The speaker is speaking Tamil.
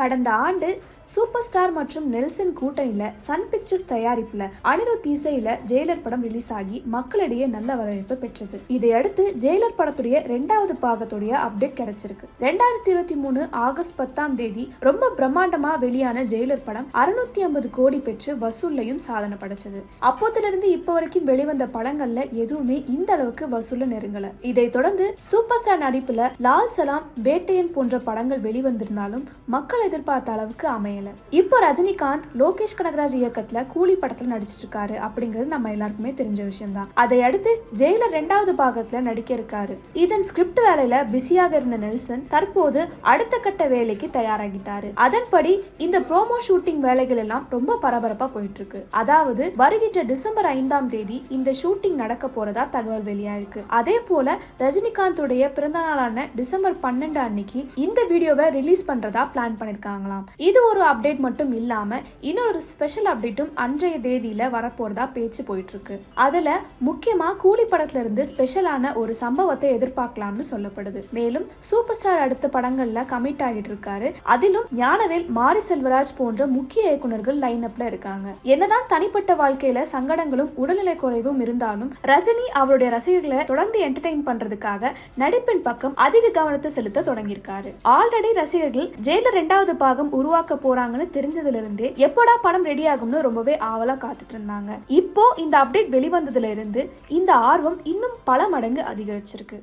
கடந்த ஆண்டு சூப்பர் ஸ்டார் மற்றும் நெல்சன் கூட்டணியில சன் பிக்சர்ஸ் தயாரிப்புல அனிருத் இசையில ஜெயிலர் படம் ரிலீஸ் ஆகி மக்களிடையே நல்ல வரவேற்பு பெற்றது. இதையடுத்து ஜெயிலர் படத்துடைய ரெண்டாவது பாகத்துடைய அப்டேட் கிடைச்சிருக்கு. ரெண்டாயிரத்தி இருபத்தி மூணு ஆகஸ்ட் பத்தாம் தேதி ரொம்ப பிரம்மாண்டமா வெளியான ஜெயிலர் படம் அறுநூத்தி ஐம்பது கோடி பெற்று வசூல்லையும் சாதனை படைச்சது. அப்போதிலிருந்து இப்போ வரைக்கும் வெளிவந்த படங்கள்ல எதுவுமே இந்த அளவுக்கு வசூல நெருங்கல. இதை தொடர்ந்து சூப்பர் ஸ்டார் நடிப்புல லால் சலாம் வேட்டையன் போன்ற படங்கள் வெளிவந்திருந்தாலும் மக்கள் எதிர்பார்த்த அளவுக்கு அமையல. இப்போ ரஜினிகாந்த் லோகேஷ் கனகராஜ் இயக்கத்துல கூலி படத்துல நடிச்சிட்டு இருக்காரு அப்படிங்கிறது நம்ம எல்லாருக்குமே தெரிஞ்ச விஷயம் தான் அதை அடுத்து ஜெயிலர் ரெண்டாவது பாகத்துல நடிக்க இருக்காரு இதன் ஸ்கிரிப்ட் வேலையில பிஸியாக இருந்த நெல்சன் தற்போது அடுத்த கட்ட வேலைக்கு தயாராகிட்டாரு. அதன்படி இந்த ப்ரோமோ ஷூட்டிங் வேலைகள் எல்லாம் ரொம்ப பரபரப்பா போயிட்டு இருக்கு அதாவது வருகின்ற டிசம்பர் ஐந்தாம் தேதி இந்த ஷூட்டிங் நடக்க போறதா தகவல் வெளியாயிருக்கு. அதே போல ரஜினிகாந்தோடைய பிறந்த நாளான டிசம்பர் பன்னெண்டு அன்னைக்கு இந்த வீடியோவை ரிலீஸ் பண்றதா பிளான் பண்ணியிருக்காங்களாம் இது ஒரு அப்டேட் மட்டும் இல்லாம இன்னொரு ஸ்பெஷல் அப்டேட்டும் அன்றைய தேதியில வரப்போறதா பேச்சு போயிட்டு இருக்கு அதுல முக்கியமா கூலி படத்துல இருந்து ஸ்பெஷலான ஒரு சம்பவத்தை எதிர்பார்க்கலாம்னு சொல்லப்படுது. மேலும் சூப்பர் ஸ்டார் அடுத்த படங்கள்ல கமிட் ஆகிட்டு இருக்காரு அதிலும் ஞானவேல் மாரி செல்வராஜ் போன்ற முக்கிய இயக்குனர்கள் லைன் அப்ல இருக்காங்க. என்னதான் தனிப்பட்ட வாழ்க்கையில சங்கடங்களும் உடல்நிலை குறைவும் இருந்தாலும் ரஜினி அவருடைய ரசிகர்களை தொடர்ந்து என்டர்டெயின் பண்றதுக்காக நடிப்பின் பக்கம் அதிக கவனத்தை செலுத்த தொடங்கியிருக்காரு. ஆல்ரெடி ரசிகர்கள் ஜெயிலர் ரெண்டாவது பாகம் உருவாக்க போறாங்கன்னு தெரிஞ்சதுல இருந்தே எப்படா படம் ரெடி ஆகும்னு ரொம்பவே ஆவலா காத்துட்டு இருந்தாங்க இப்போ இந்த அப்டேட் வெளிவந்ததுல இருந்து இந்த ஆர்வம் இன்னும் பல மடங்கு அதிகரிச்சிருக்கு.